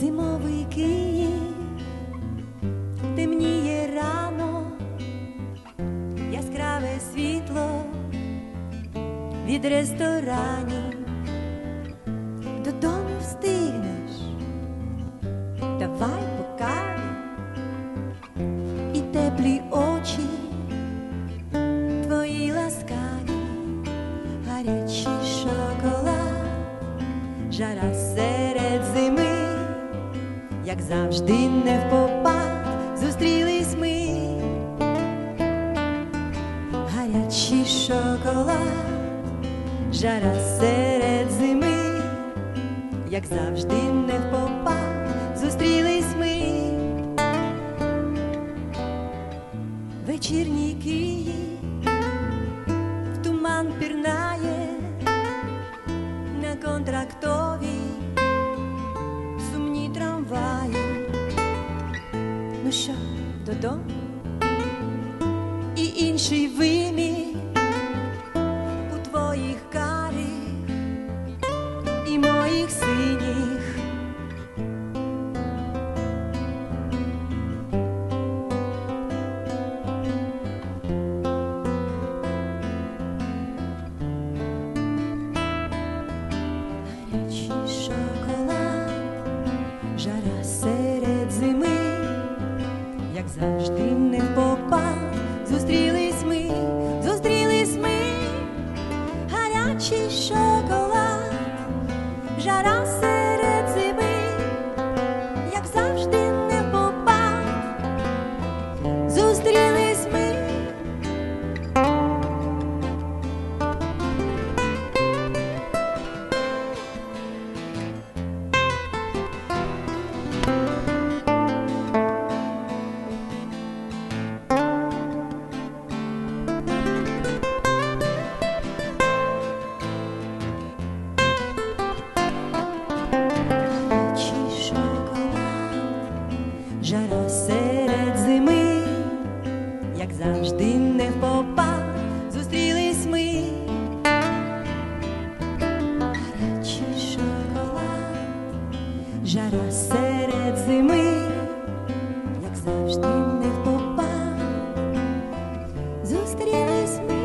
зимовий Київ, темніє рано, яскраве світло від ресторанів, додому встигнеш, давай покай і теплі очі, твої ласкаві, гарячий шоколад, жара серед зими як завжди не в попад, зустрілись ми. Гарячий шоколад, жара серед зими, як завжди не в попад, зустрілись ми. Вечірній Київ додому? і інший вимір у твоїх карих і моїх синіх. Як завжди не в зустрілись ми, зустрілись ми, гарячий шоколад, жара як завжди